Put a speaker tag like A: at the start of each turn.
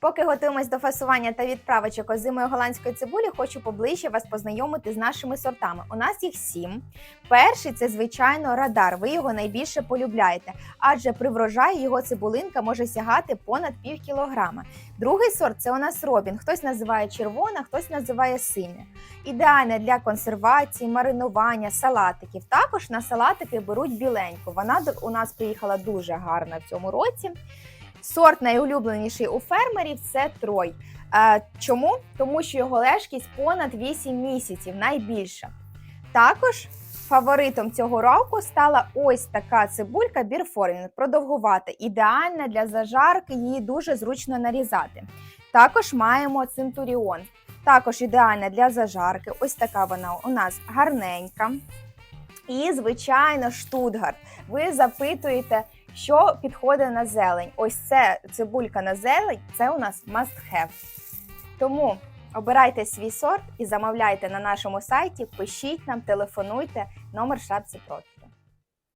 A: Поки готуємось до фасування та відправочок озимої голландської цибулі, хочу поближче вас познайомити з нашими сортами. У нас їх сім. Перший це звичайно радар. Ви його найбільше полюбляєте, адже при врожаї його цибулинка може сягати понад пів кілограма. Другий сорт це у нас робін. Хтось називає червона, хтось називає синя. Ідеальне для консервації, маринування, салатиків. Також на салатики беруть біленьку. Вона у нас приїхала дуже гарна в цьому році. Сорт найулюбленіший у фермерів це трой. Е, чому? Тому що його лежкість понад 8 місяців, найбільша. Також фаворитом цього року стала ось така цибулька Бірфорін, продовгувата, ідеальна для зажарки, її дуже зручно нарізати. Також маємо центуріон, також ідеальна для зажарки. Ось така вона у нас гарненька. І, звичайно, штутгарт. Ви запитуєте, що підходить на зелень. Ось це цибулька на зелень, це у нас must have. Тому обирайте свій сорт і замовляйте на нашому сайті, пишіть нам, телефонуйте, номер шапці.